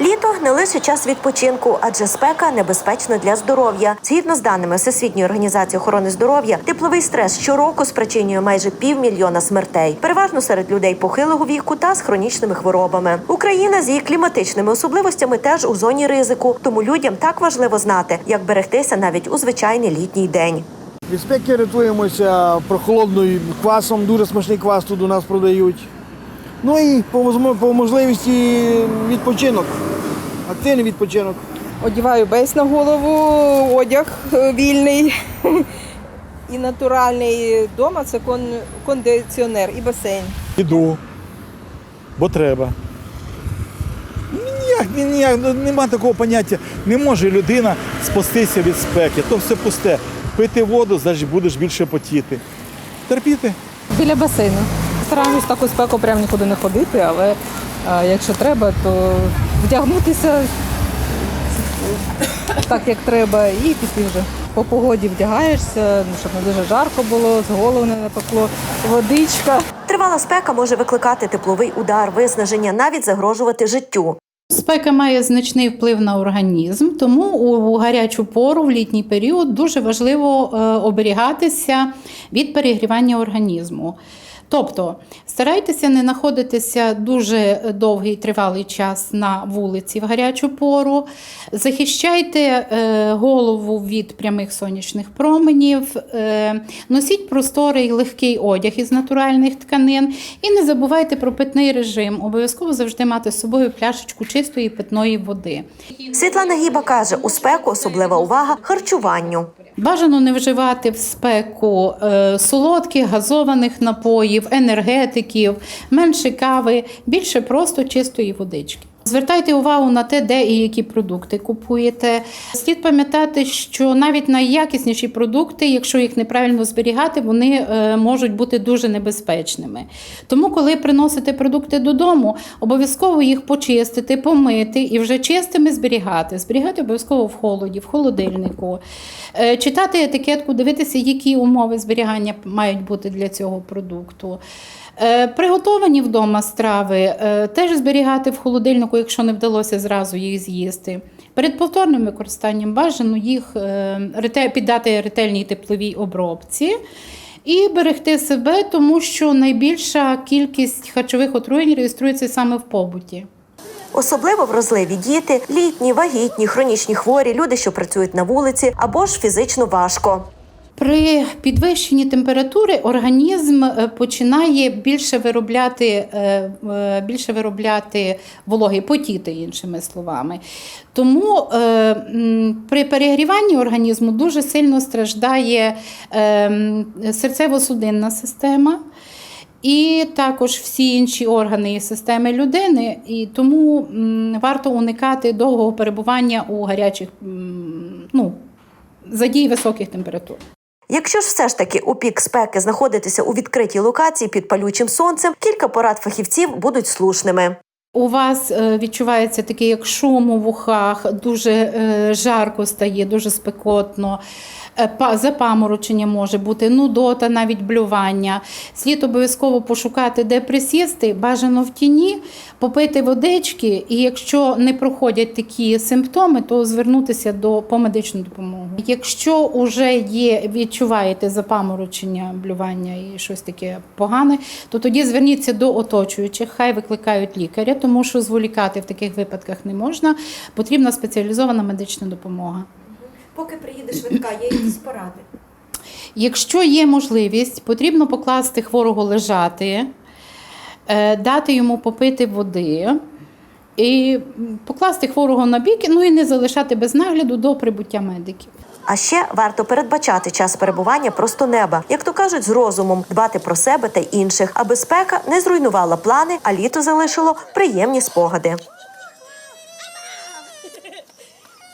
Літо не лише час відпочинку, адже спека небезпечна для здоров'я. Згідно з даними Всесвітньої організації охорони здоров'я, тепловий стрес щороку спричинює майже півмільйона смертей, переважно серед людей похилого віку та з хронічними хворобами. Україна з її кліматичними особливостями теж у зоні ризику, тому людям так важливо знати, як берегтися навіть у звичайний літній день. Від спеки рятуємося прохолодною квасом, дуже смачний квас тут у нас продають. Ну і по, можливості відпочинок, активний відпочинок. Одіваю бейс на голову, одяг е, вільний і натуральний. Дома це кон, кондиціонер і басейн. Іду, бо треба. Ніяк, ні- ніяк, ну, нема такого поняття. Не може людина спастися від спеки. То все пусте. Пити воду, значить будеш більше потіти. Терпіти. Біля басейну. Стараємось таку спеку прямо нікуди не ходити, але а, якщо треба, то вдягнутися так, як треба, і піти вже. По погоді вдягаєшся, ну, щоб не дуже жарко було, з голову не напекло, водичка. Тривала спека може викликати тепловий удар, виснаження, навіть загрожувати життю. Спека має значний вплив на організм, тому у гарячу пору в літній період дуже важливо е, оберігатися від перегрівання організму. Тобто старайтеся не знаходитися дуже довгий тривалий час на вулиці в гарячу пору, захищайте е, голову від прямих сонячних променів, е, носіть просторий легкий одяг із натуральних тканин і не забувайте про питний режим. Обов'язково завжди мати з собою пляшечку чистої питної води. Світлана Гіба каже, у спеку особлива увага харчуванню. Бажано не вживати в спеку е, солодких, газованих напоїв, енергетиків, менше кави, більше просто чистої водички. Звертайте увагу на те, де і які продукти купуєте. Слід пам'ятати, що навіть найякісніші продукти, якщо їх неправильно зберігати, вони е, можуть бути дуже небезпечними. Тому, коли приносите продукти додому, обов'язково їх почистити, помити і вже чистими зберігати. Зберігати обов'язково в холоді, в холодильнику. Е, Читати етикетку, дивитися, які умови зберігання мають бути для цього продукту. Е, Приготовані вдома страви теж зберігати в холодильнику, якщо не вдалося зразу їх з'їсти. Перед повторним використанням бажано їх е, піддати ретельній тепловій обробці і берегти себе, тому що найбільша кількість харчових отруєнь реєструється саме в побуті. Особливо вразливі діти, літні, вагітні, хронічні хворі, люди, що працюють на вулиці або ж фізично важко. При підвищенні температури організм е, починає більше виробляти, е, е, більше виробляти вологи, потіти, іншими словами. Тому при перегріванні організму дуже сильно страждає серцево-судинна система. І також всі інші органи і системи людини, і тому варто уникати довгого перебування у гарячих ну, за дії високих температур. Якщо ж все ж таки у пік спеки знаходитися у відкритій локації під палючим сонцем, кілька порад фахівців будуть слушними. У вас е, відчувається таке, як шум у вухах, дуже е, жарко стає, дуже спекотно. Е, Запаморочення може бути, нудота, навіть блювання. Слід обов'язково пошукати, де присісти, бажано в тіні, попити водички, і якщо не проходять такі симптоми, то звернутися до по допомогу. Якщо вже є, відчуваєте запаморочення, блювання і щось таке погане, то тоді зверніться до оточуючих, хай викликають лікаря, тому що зволікати в таких випадках не можна. Потрібна спеціалізована медична допомога. Поки приїде швидка, є якісь поради. Якщо є можливість, потрібно покласти хворого лежати, е, дати йому попити води. І покласти хворого на бік, ну і не залишати без нагляду до прибуття медиків. А ще варто передбачати час перебування просто неба, як то кажуть, з розумом, дбати про себе та інших, аби спека не зруйнувала плани, а літо залишило приємні спогади.